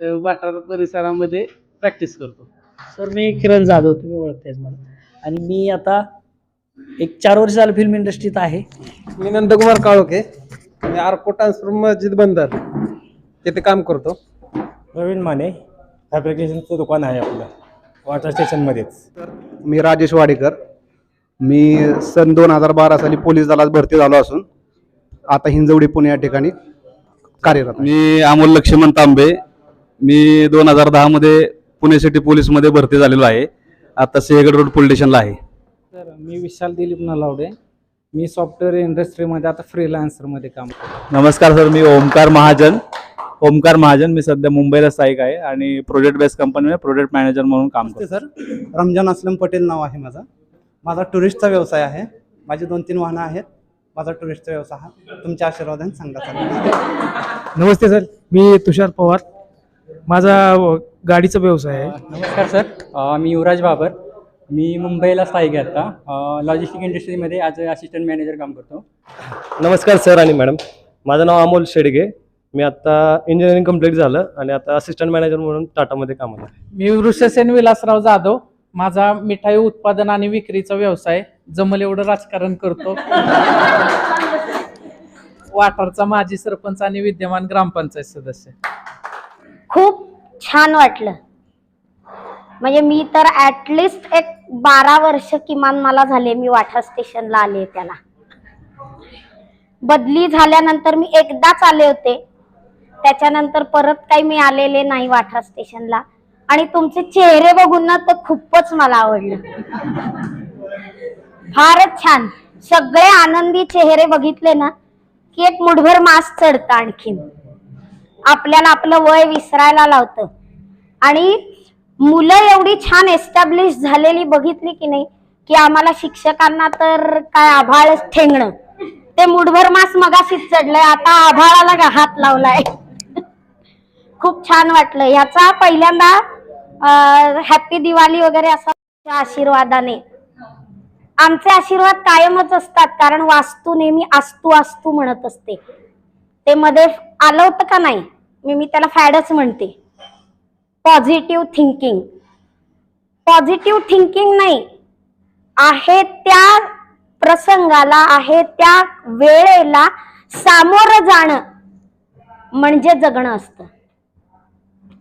वाठार परिसरामध्ये प्रॅक्टिस करतो. सर मी किरण जाधव तुम्ही ओळखतायच मला. आणि मी आता एक चार वर्ष झालं फिल्म इंडस्ट्रीत आहे. मी नंदकुमार काळोखे. मी आरको ट्रान्सफर मस्जिद बंदर. तिथे काम करतो. प्रवीण माने फॅब्रिकेशनचं दुकान आहे आपलं. वॉटर स्टेशनमध्येच मी राजेश वाडेकर. मी सन दोन हजार बारा साली पोलीस दलात भरती झालो असून आता हिंजवडी पुणे या ठिकाणी कार्यरत आहे. मी अमोल लक्ष्मण तांबे. मी दोन हजार दहामध्ये पुणे सिटी पोलीसमध्ये भरती झालेलो आहे. आता सिंहगड रोड पोलीस स्टेशनला आहे. तर मी विशाल दिलीप नलावडे. मी सॉफ्टवेअर इंडस्ट्रीमध्ये आता फ्रीलान्सरमध्ये काम करतो. नमस्कार सर मी ओमकार महाजन. ओमकार महाजन मी सध्या मुंबईला स्थायिक आहे आणि प्रोजेक्ट बेस कंपनीमध्ये प्रोजेक्ट मॅनेजर म्हणून काम करतो. सर. रमजान असलम पटेल नाव आहे माझा. माझा टुरिस्टचा व्यवसाय आहे. माझी दोन तीन वाहनं आहेत. माझा टुरिस्टचा व्यवसाय आहे तुमच्या आशीर्वादाने चालू नमस्ते सर मी तुषार पवार. माझा गाडीचा व्यवसाय आहे. नमस्कार सर. मी युवराज बाबर. मी मुंबईला स्थायिक आहे आता. लॉजिस्टिक इंडस्ट्रीमध्ये ॲज अ असिस्टंट मॅनेजर काम करतो. नमस्कार सर आणि मॅडम. माझं नाव अमोल शेडगे. मी आता इंजिनिअरिंग कंप्लीट झालं आणि आता असिस्टंट मॅनेजर म्हणून टाटामध्ये कामाला आहे मी वृषसेन विलासराव जाधव. माझा मिठाई उत्पादन आणि विक्रीचा व्यवसाय. जमल एवढं राजकारण करतो. वाठारचा माजी सरपंच आणि विद्यमान ग्रामपंचायत सदस्य. खूप छान वाटलं. म्हणजे मी तर ऍटलिस्ट एक बारा वर्ष किमान मला झाले मी वाठा स्टेशनला आले त्याला. बदली झाल्यानंतर मी एकदाच आले होते. त्याच्यानंतर परत काही मी आलेले नाही वाठा स्टेशनला आणि तुमचे चेहरे बघून ना तर खूपच मला आवडलं. फारच छान. सगळे आनंदी चेहरे बघितले ना की एक मुठभर मास चढतं आणखीन. आपल्याला आपलं वय विसरायला लावतं. आणि मुलं एवढी छान एस्टॅब्लिश झालेली बघितली की नाही की आम्हाला शिक्षकांना तर काय आभाळ ठेंगणं. ते मुठभर मास मगाशीच चढलंय आता आभाळाला गा- हात लावलाय? खूप छान वाटलं. ह्याचा पहिल्यांदा हॅपी दिवाळी वगैरे असा आशीर्वादाने. आमचे आशीर्वाद कायमच असतात कारण वास्तू नेहमी आस्तू आस्तू म्हणत असते. ते मध्ये आलं होतं का नाही? मी मी त्याला फॅडच म्हणते. पॉझिटिव्ह थिंकिंग पॉझिटिव्ह थिंकिंग नाही. आहे त्या प्रसंगाला आहे त्या वेळेला सामोरं जाणं म्हणजे जगणं असतं.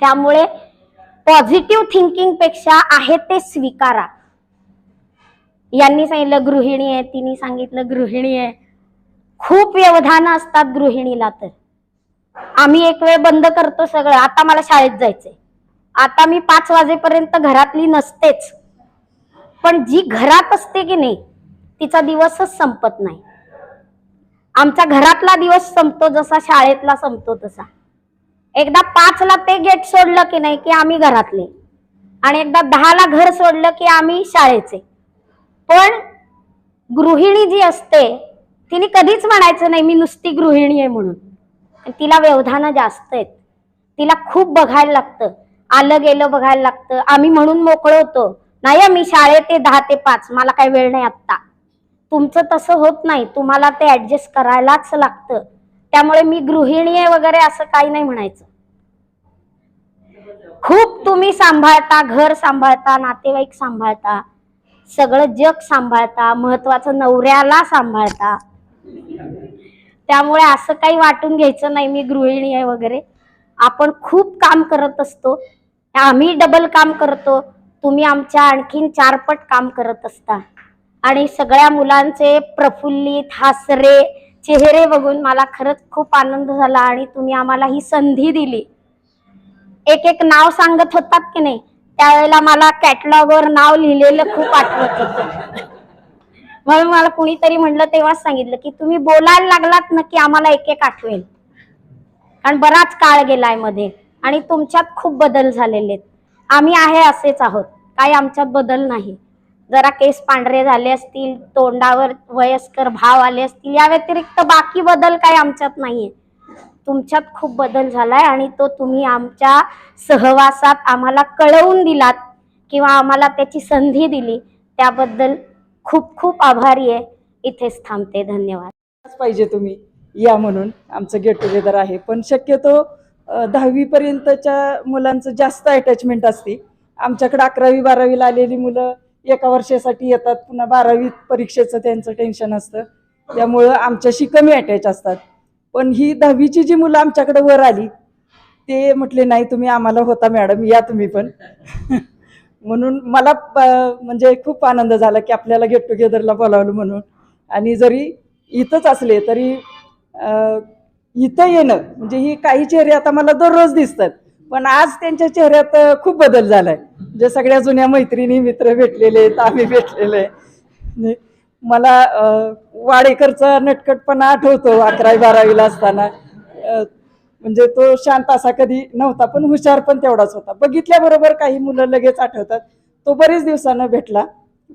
त्यामुळे पॉझिटिव्ह थिंकिंगपेक्षा आहे ते स्वीकारा. यांनी सांगितलं गृहिणी आहे. तिने सांगितलं गृहिणी आहे. खूप व्यवधानं असतात गृहिणीला तर. आम्ही एक वेळ बंद करतो सगळं. आता मला शाळेत जायचंय. आता मी पाच वाजेपर्यंत घरातली नसतेच. पण जी घरात असते की नाही तिचा दिवसच संपत नाही. आमच्या घरातला दिवस संपतो जसा शाळेतला संपतो तसा. एकदा पाचला ते गेट सोडलं की नाही की आम्ही घरातले. आणि एकदा दहाला घर सोडलं की आम्ही शाळेचे. पण गृहिणी जी असते तिने कधीच म्हणायचं नाही मी नुसती गृहिणी आहे म्हणून. तिला व्यवधानं जास्त आहेत. तिला खूप बघायला लागतं. आलं गेलं बघायला लागतं. आम्ही म्हणून मोकळं होतो नाही मी शाळेत ते दहा ते पाच. मला काही वेळ नाही आत्ता. तुमचं तसं होत नाही. तुम्हाला ते ऍडजस्ट करायलाच लागतं. त्यामुळे मी गृहिणी आहे वगैरे असं काही नाही म्हणायचं. खूप तुम्ही सांभाळता घर सांभाळता नातेवाईक सांभाळता सगळं जग सांभाळता महत्वाचं नवऱ्याला सांभाळता. त्यामुळे असं काही वाटून घ्यायचं नाही मी गृहिणी आहे वगैरे. आपण खूप काम करत असतो. आम्ही डबल काम करतो. तुम्ही आमच्या आणखीन चारपट काम करत असता. आणि सगळ्या मुलांचे प्रफुल्लित हासरे चेहरे बघून मला खरंच खूप आनंद झाला आणि तुम्ही आम्हाला ही संधी दिली. एक एक नाव सांगत होतात की नाही? त्यावेळेला मला कॅटलॉगवर नाव लिहिलेलं खूप आठवत होतं. म्हणून मला कुणीतरी म्हणलं तेव्हाच सांगितलं की तुम्ही बोलायला लागलात ना की आम्हाला एक एक आठवेल. कारण बराच काळ गेलायमध्ये आणि तुमच्यात खूप बदल झालेले आहेत. आम्ही आहे असेच आहोत. काही आमच्यात बदल नाही. जरा केस पांढरे झाले असतील तोंडावर वयस्कर भाव आले असतील या व्यतिरिक्त बाकी बदल काही आमच्यात नाहीये. तुमच्यात खूप बदल झालाय आणि तो तुम्ही आमच्या सहवासात आम्हाला कळवून दिलात किंवा आम्हाला त्याची संधी दिली. त्याबद्दल खूप खूप आभारी आहे. इथेच थांबते. धन्यवाद. पाहिजे तुम्ही. या म्हणून आमचं गेट टुगेदर आहे. पण शक्यतो दहावीपर्यंतच्या मुलांचं जास्त अटॅचमेंट असते. आमच्याकडे अकरावी बारावीला आलेली मुलं एका वर्षासाठी येतात. पुन्हा बारावी परीक्षेचं त्यांचं टेन्शन असतं. त्यामुळं आमच्याशी कमी अटॅच असतात. पण ही दहावीची जी मुलं आमच्याकडे वर आली ते म्हटले नाही तुम्ही आम्हाला होता मॅडम. या तुम्ही पण. म्हणून मला प- म्हणजे खूप आनंद झाला की आपल्याला गेट टुगेदरला बोलावलं म्हणून. आणि जरी इथंच असले तरी इथं येणं म्हणजे ही काही चेहरे आता मला दररोज दिसतात. पण आज त्यांच्या चेहऱ्यात खूप बदल झालाय. म्हणजे सगळ्या जुन्या मैत्रिणी मित्र भेटलेले आहेत आम्ही भेटलेले म्हणजे मला वाडेकरचा नटकटपणा आठवतो अकरावी बारावीला असताना. म्हणजे तो शांत असा कधी नव्हता पण हुशार पण तेवढाच होता. बघितल्याबरोबर काही मुलं लगेच आठवतात. तो बरेच दिवसानं भेटला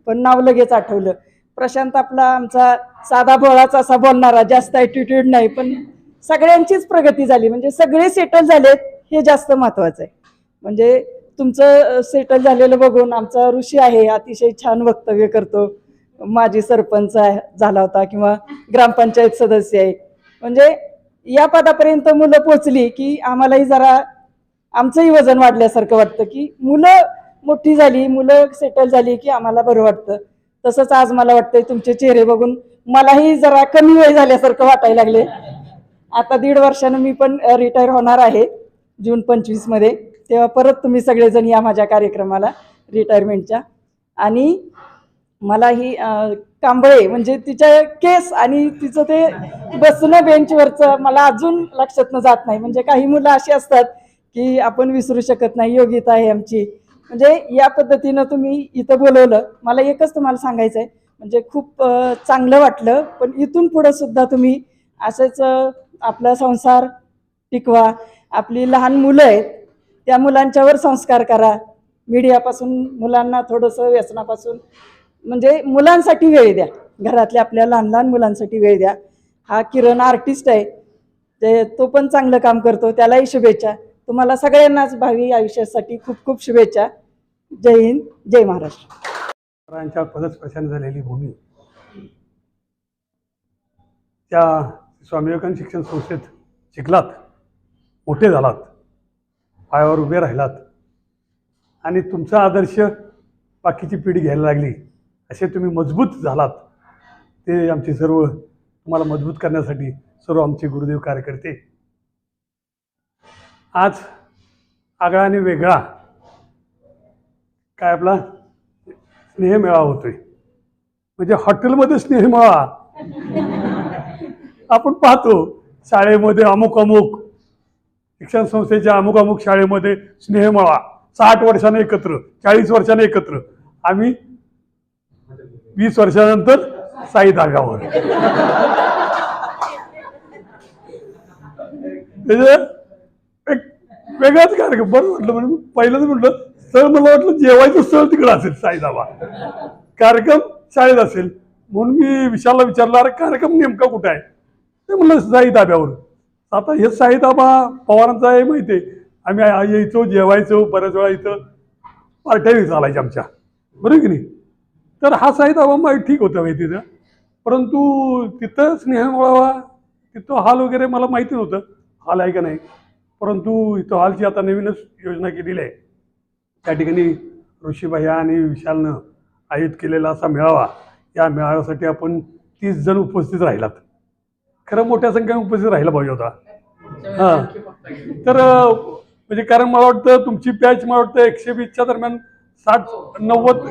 पण नाव लगेच आठवलं. प्रशांत आपला आमचा साधा भोळाच असा बोलणारा जास्त ॲटिट्यूड नाही पण सगळ्यांचीच प्रगती झाली. म्हणजे सगळे सेटल झालेत हे जास्त महत्वाचं आहे. म्हणजे तुमचं सेटल झालेलं बघून आमचा ऋषी आहे अतिशय छान वक्तव्य करतो. माजी सरपंच आहे- झाला होता किंवा ग्रामपंचायत सदस्य आहे. म्हणजे या पदापर्यंत मुलं पोचली की आम्हालाही जरा आमचंही वजन वाढल्यासारखं वाटतं की मुलं मोठी झाली मुलं सेटल झाली की आम्हाला बरं वाटतं. तसंच आज मला वाटतंय तुमचे चेहरे बघून मलाही जरा कमी वय झाल्यासारखं वाटायला लागले. आता दीड वर्षानं मी पण रिटायर होणार आहे जून पंचवीसमध्ये तेव्हा परत तुम्ही सगळेजण या माझ्या कार्यक्रमाला रिटायरमेंटच्या आणि मला ही कांबळे म्हणजे तिच्या केस आणि तिचं ते बसणं बेंचवरचं मला अजून लक्षातनं जात नाही. म्हणजे काही मुलं अशी असतात की आपण विसरू शकत नाही योग्यता आहे आमची. म्हणजे या पद्धतीनं तुम्ही इथं बोलवलं. मला एकच तुम्हाला सांगायचं आहे म्हणजे खूप चांगलं वाटलं. पण इथून पुढं सुद्धा तुम्ही असंच आपला संसार टिकवा. आपली लहान मुलं आहेत त्या मुलांच्यावर संस्कार करा. मीडियापासून मुलांना थोडंसं व्यसनापासून म्हणजे मुलांसाठी वेळ द्या. घरातल्या आपल्या लहान लहान मुलांसाठी वेळ द्या. हा किरण आर्टिस्ट आहे. ते तो पण चांगलं काम करतो. त्यालाही शुभेच्छा. तुम्हाला सगळ्यांनाच भावी आयुष्यासाठी खूप खूप शुभेच्छा. जय हिंद जय महाराष्ट्र. पदच प्रसन्न झालेली भूमी. त्या स्वामी विवेकानंद शिक्षण संस्थेत शिकलात. मोठे झालात. पायावर उभे राहिलात. आणि तुमचा आदर्श बाकीची पिढी घ्यायला लागली. असे तुम्ही मजबूत झालात. ते आमचे सर्व तुम्हाला मजबूत करण्यासाठी सर्व आमचे गुरुदेव कार्यकर्ते. आज आगळा आणि वेगळा काय आपला स्नेहमेळा होतोय. म्हणजे हॉटेलमध्ये स्नेहमेळा. आपण पाहतो शाळेमध्ये अमुक अमुक शिक्षण संस्थेच्या अमुक अमुक शाळेमध्ये स्नेहमेळा. साठ वर्षाने एकत्र चाळीस वर्षाने एकत्र. आम्ही वीस वर्षानंतर साई धागावर त्याच्या एक वेगळाच कार्यक्रम. बरं म्हटलं म्हणजे पहिल्यांदा म्हटलं स्थळ मला वाटलं जेवायचं स्थळ तिकडं असेल साईदाबा कार्यक्रम शाळेत असेल. म्हणून मी विशालला विचारला अरे कार्यक्रम नेमका कुठं आहे? ते म्हणलं साई धाब्यावर आता हे साई धाबा पवारांचा आहे माहिती आहे. आम्ही यायचो जेवायचो बऱ्याच वेळा इथं पार्ट्या चालायच्या आमच्या. बरं की नाही? तर हा साईद धाबा मग ठीक होता तिथं. परंतु तिथं स्नेह मिळावा तिथं हॉल वगैरे मला माहिती नव्हतं. हॉल आहे का नाही? परंतु इथं हॉलची आता नवीनच योजना केलेली आहे. त्या ठिकाणी ऋषीबाह्या आणि विशालनं आयोजित केलेला असा मेळावा या मेळाव्यासाठी आपण तीस जण उपस्थित राहिलात. खरं मोठ्या संख्येने उपस्थित राहिला पाहिजे होता. हां. तर म्हणजे कारण मला वाटतं तुमची बॅच मला वाटतं एकशे वीसच्या दरम्यान साठ नव्वद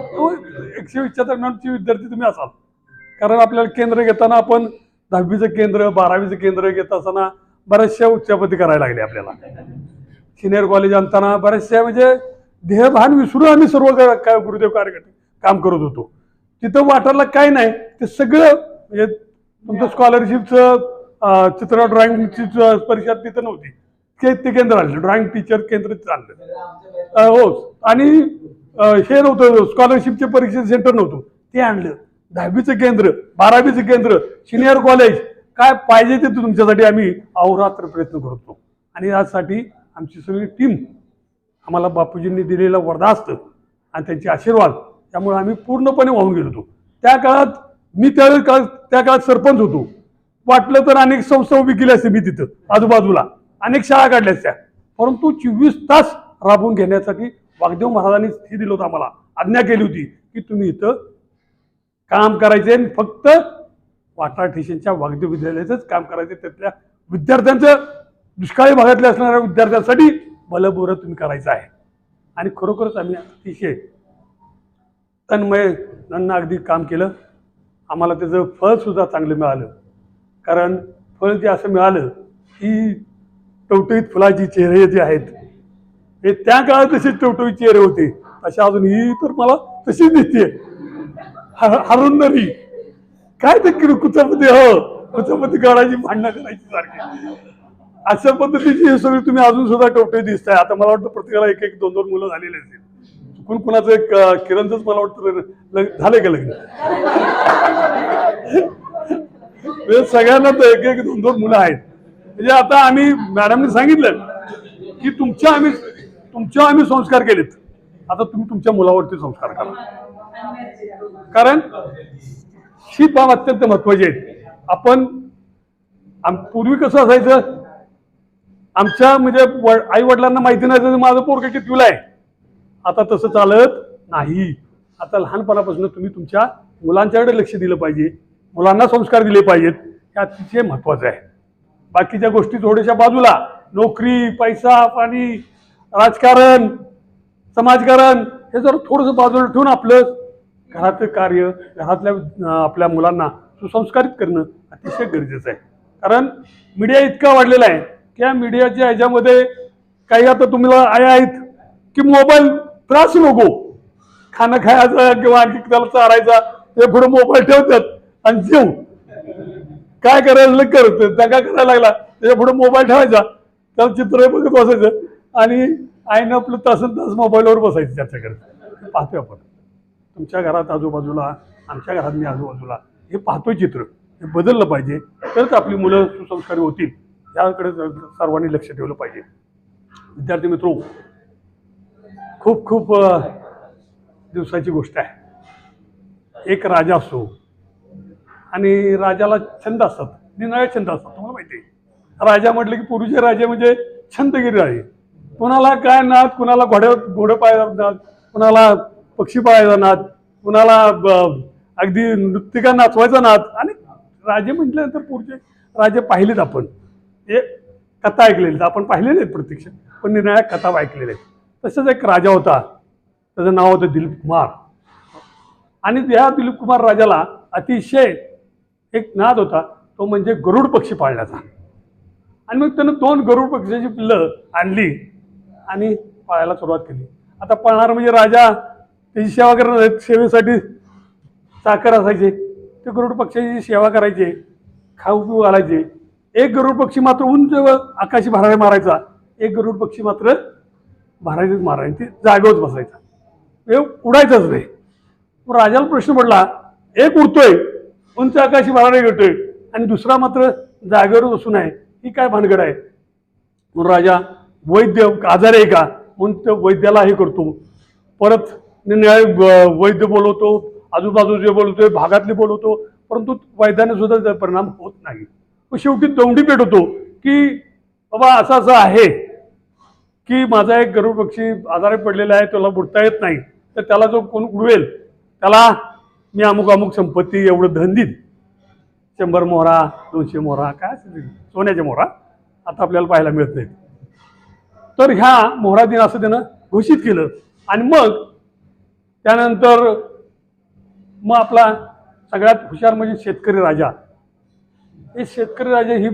एकशे वीसच्या दरम्यानचे विद्यार्थी तुम्ही असाल. कारण आपल्याला केंद्र घेताना आपण दहावीचं केंद्र बारावीचं केंद्र घेत असताना बऱ्याचशा उच्चापती करायला लागले आपल्याला. सिनियर कॉलेज आणताना बऱ्याचशा म्हणजे देहभान विसरून आम्ही सर्व काय गुरुदेव कार्य काम करत होतो. तिथं वाटायला काय नाही ते सगळं म्हणजे तुमचं स्कॉलरशिपचं चित्र ड्रॉइंगची परीक्षा तिथं नव्हती. ते ते केंद्र आणलं ड्रॉइंग टीचर केंद्र आणलं हो. आणि हे नव्हतं स्कॉलरशिपचे परीक्षा सेंटर नव्हतं. ते आणलं. दहावीचं केंद्र बारावीचं केंद्र सिनियर कॉलेज काय पाहिजे ते तुमच्यासाठी आम्ही अहोरात्र प्रयत्न करतो. आणि यासाठी आमची सगळी टीम आम्हाला बापूजींनी दिलेला वरदास्त आणि त्यांचे आशीर्वाद त्यामुळे आम्ही पूर्णपणे वाहून गेलो होतो. त्या काळात मी त्यावेळी काळात त्या काळात सरपंच होतो. वाटलं तर अनेक संस्था उभी केली असते मी तिथं आजूबाजूला. अनेक शाळा काढल्या असत्या परंतु चोवीस तास राबवून घेण्यासाठी वागदेव महाराजांनी हे दिलं होतं आम्हाला. आज्ञा केली होती की तुम्ही इथं काम करायचे आणि फक्त वाटा ठेशनच्या वागदेव विद्यालयाचंच काम करायचे त्यातल्या विद्यार्थ्यांचं दुष्काळी भागातल्या असणाऱ्या विद्यार्थ्यांसाठी बलबोरं तुम्ही करायचं आहे. आणि खरोखरच आम्ही अतिशय तन्मय त्यांना अगदी काम केलं. आम्हाला त्याचं फळसुद्धा चांगलं मिळालं. कारण फळ जे असं मिळालं की टवटवीत फुलाची चेहरे जे आहेत हे त्या काळात तशी टवटवी चेहरे होते? अशा अजून ही तर मला तशीच दिसते हरून नरी काय ते किर- हो. कुचापती काढायची भांडणं करायची सारखी. अशा पद्धतीची हे सगळी तुम्ही अजून सुद्धा टवटे दिसताय. आता मला वाटतं प्रत्येकाला एक एक दोन दोन मुलं झालेले असतील. चुकून कुणाचं एक किरणचंच मला वाटतं झाले झालंय का लग्न? म्हणजे सगळ्यांना तर एक एक दोन दोन मुलं आहेत. म्हणजे आता आम्ही मॅडमने सांगितलं की तुमच्या आम्ही तुमच्या आम्ही संस्कार केलेत. आता तुम्ही तुमच्या मुलावरती संस्कार करा. कारण ही बाब अत्यंत महत्वाची आहे आपण आम पूर्वी कसं असायचं? आमच्या म्हणजे आई वडिलांना माहिती नाही तर माझं पोरग कितवीला आहे. आता तसं चालत नाही. आता लहानपणापासून तुम्ही तुमच्या मुलांच्याकडे लक्ष दिलं पाहिजे. मुलांना संस्कार दिले पाहिजेत. हे अतिशय महत्वाचं आहे. बाकीच्या गोष्टी थोड्याशा बाजूला. नोकरी पैसा पाणी राजकारण समाजकारण हे जर थोडंसं बाजूला ठेवून आपलं घराचं कार्य घरातल्या आपल्या मुलांना सुसंस्कारित करणं अतिशय गरजेचं आहे. कारण मीडिया इतका वाढलेला आहे की या मीडियाच्या ह्याच्यामध्ये काही आता तुम्हाला आया आहेत की मोबाईल त्रास नको. खाणं खायचं किंवा आणखी त्याला चारायचा ते पुढे मोबाईल ठेवतात आणि जेव. काय करायला करत. काय करायला लागला त्याच्या पुढे मोबाईल ठेवायचा. त्याला चित्र बघत बसायचं. आणि आईनं आपलं तासन तास मोबाईलवर बसायचं त्याच्याकडे. पाहतो पाहतोय आपण. तुमच्या घरात आजूबाजूला आमच्या घरात मी आजूबाजूला हे पाहतोय चित्र. हे बदललं पाहिजे. तरच आपली मुलं सुसंस्कारी होतील. याकडे सर्वांनी लक्ष ठेवलं पाहिजे. विद्यार्थी मित्रो खूप खूप दिवसाची गोष्ट आहे. एक राजा असतो आणि राजाला छंद असतात. निनाळे छंद असतात. तुम्हाला माहिती आहे. राजा म्हटलं की पूर्वीचे राजे म्हणजे छंदगिरी राजे कोणाला काय नाद कुणाला घोड्या घोडं पाहायचा नाद कुणाला पक्षी पाहायचा नाद कुणाला ब- अगदी नृत्यिका नाचवायचा नाद. आणि राजे म्हटल्यानंतर पुढचे राजे पाहिलेत आपण. हे कथा ऐकलेल्या आपण पाहिलेले आहेत प्रत्यक्ष पण निर्णया कथा ऐकलेल्या आहेत. तसंच एक राजा होता. त्याचं नाव होतं दिलीप कुमार. आणि त्या दिलीप कुमार राजाला अतिशय एक नाद होता. तो म्हणजे गरुड पक्षी पाळण्याचा. आणि मग त्यानं दोन गरुड पक्षाची पिल्लं आणली. आणि पाळायला सुरुवात केली. आता पाळणार म्हणजे राजा त्याची सेवा करणार सेवेसाठी चाकर असायचे. ते गरुड पक्षाची सेवा करायचे खाऊ पिऊ घालायचे. एक गरुड पक्षी मात्र उंच व आकाशी भरारी मारायचा. एक गरुड पक्षी मात्र भरारीच मारायचे ते जागेवरच बसायचा. हे उडायचंच नाही. मग राजाला प्रश्न पडला एक उडतोय उंच आकाशी भरारी घेतोय आणि दुसरा मात्र जागेवर बसून आहे. ही काय भानगड आहे? म्हणून राजा वैद्य आजार आहे का? म्हणून त्या वैद्याला हे करतो? परत न्याय वैद्य बोलवतो आजूबाजूचे बोलवतोय भागातले बोलवतो परंतु वैद्याने सुद्धा त्याचा परिणाम होत नाही. मग शेवटी दौंडी पेटवतो की बाबा असं असं आहे की माझा एक गरुड पक्षी आजारी पडलेला आहे त्याला बुडता येत नाही तर त्याला जो कोण उडवेल त्याला मी अमुक अमुक संपत्ती एवढं धन देईन. शंभर मोहरा दोनशे मोहरा काय असेल सोन्याच्या मोहरा. आता आपल्याला पाहायला मिळत नाहीत तर ह्या मोहरा दिन असं त्यानं घोषित केलं. आणि मग त्यानंतर मग आपला सगळ्यात हुशार म्हणजे शेतकरी राजा. हे शेतकरी राजा ही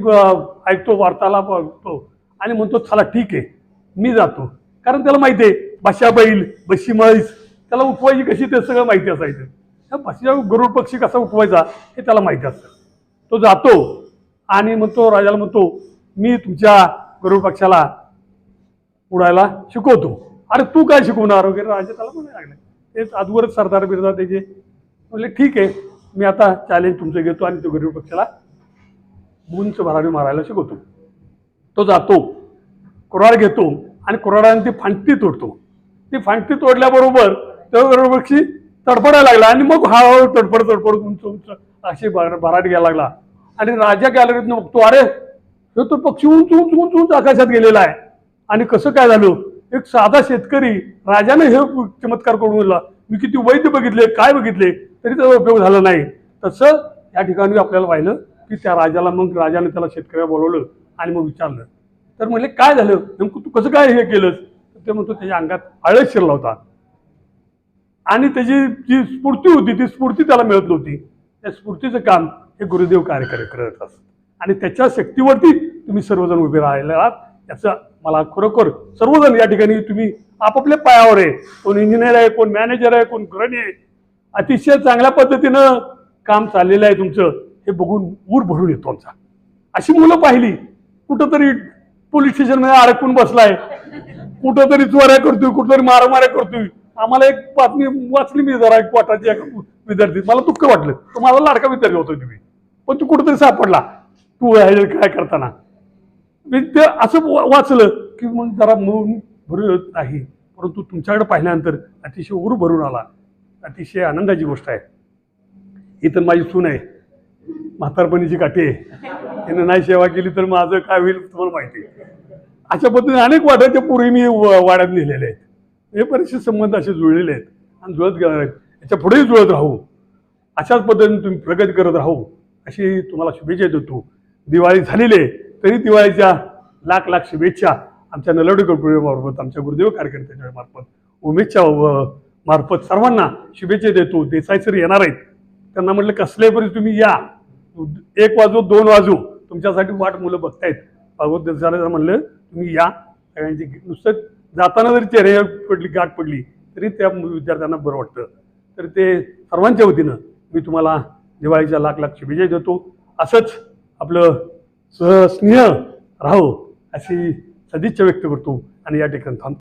ऐकतो वार्तालाप ऐकतो. आणि म्हणतो चला ठीक आहे मी जातो. कारण त्याला माहिती आहे बशा बैल बशी म्हैस त्याला उठवायची कशी ते सगळं माहिती असायचं. त्या बशीचा गरुड पक्षी कसा उठवायचा हे त्याला माहिती असतं. तो जातो आणि म्हणतो राजाला म्हणतो मी तुमच्या गरुड पक्षाला उडायला शिकवतो. अरे तू काय शिकवणार वगैरे? राजा त्याला म्हणायला लागले. तेच अगोदरच सरदार बिरदार त्याचे म्हणले ठीक आहे मी आता चॅलेंज तुमचं घेतो आणि तो गरीब पक्षाला उंच भराडी मारायला शिकवतो. तो जातो कुऱ्हाड घेतो आणि कुऱ्हाडाने ती फांटी तोडतो. ती फांटी तोडल्याबरोबर तो गरीब पक्षी तडफडायला लागला आणि मग हळूहळू तडफड तडफड उंच उंच अशी भर- भराट घ्यायला लागला. आणि राजा गॅलरीतनं बघतो अरे हे तो पक्षी उंच उंच उंच उंच आकाशात गेलेला आहे. आणि कसं काय झालं? एक साधा शेतकरी राजाने हे चमत्कार करून दिला. मी किती वैद्य बघितले काय बघितले तरी त्याचा उपयोग झाला नाही. तसं या ठिकाणी आपल्याला पाहिलं की त्या राजाला मग राजाने त्याला शेतकऱ्याला बोलवलं आणि मग विचारलं. तर म्हणले काय झालं? नेमकं तू कसं काय हे केलंस? ते म्हणतो त्याच्या अंगात आळस शिरला होता. आणि त्याची जी स्फूर्ती होती ती स्फूर्ती त्याला मिळत नव्हती. त्या स्फूर्तीचं काम हे गुरुदेव कार्य करत असत आणि त्याच्या शक्तीवरती तुम्ही सर्वजण उभे राहिले आहात याचं मला खरोखर सर्वजण या ठिकाणी तुम्ही आपापल्या पायावर आहे. कोण इंजिनियर आहे कोण मॅनेजर आहे कोण गृहिणी आहे. अतिशय चांगल्या पद्धतीनं काम चाललेलं आहे तुमचं. हे बघून ऊर भरून येतो आमचा. अशी मुलं पाहिली कुठंतरी पोलीस स्टेशनमध्ये अडकून बसलाय. कुठंतरी चोऱ्या करतोय कुठंतरी मारामाऱ्या करतोय. आम्हाला एक बातमी वाचली मी जरा एक पोटाची विद्यार्थी. मला दुःख वाटलं. तो माझा लाडका विद्यार्थी होतो तुम्ही. पण तू कुठंतरी सापडला. तू काय करताना? मी ते असं वा- वाचलं की मग जरा मन भरून येत नाही. परंतु तुमच्याकडे पाहिल्यानंतर अतिशय उर भरून आला. अतिशय आनंदाची गोष्ट आहे. ही तर माझी सून आहे. म्हातारपणीची काठी आहे. तिनं नाही सेवा केली तर माझं काय होईल तुम्हाला माहिती आहे. अशा पद्धतीने अनेक वाड्याच्या पूर्वी मी व- वाड्यात नेलेले आहेत. हे बरेचसे संबंध असे जुळलेले आहेत आणि जुळत आहेत. याच्या पुढेही जुळत राहू. अशाच पद्धतीने तुम्ही प्रगती करत राहू. अशी तुम्हाला शुभेच्छा देतो. दिवाळी झालेली आहे. तरी दिवाळीच्या लाख लाख शुभेच्छा आमच्या नलवडी मार्फत आमच्या गुरुदेव कार्यकर्त्याच्या मार्फत उमेदच्या मार्फत सर्वांना शुभेच्छा देतो. देसाई सर येणार आहेत. त्यांना म्हटलं कसल्याही परी तुम्ही या. एक वाजू दोन वाजू तुमच्यासाठी वाट मुलं बघतायत. भागवत देसाईला म्हणलं तुम्ही या. सगळ्यांची नुसतं जाताना जरी चेहरे पडली गाठ पडली तरी त्या विद्यार्थ्यांना बरं वाटतं. तर ते सर्वांच्या वतीनं मी तुम्हाला दिवाळीच्या लाख लाख शुभेच्छा देतो. असंच आपलं स्नेह राहो अशी सदिच्छा व्यक्त करतो आणि या ठिकाणी थांबतो.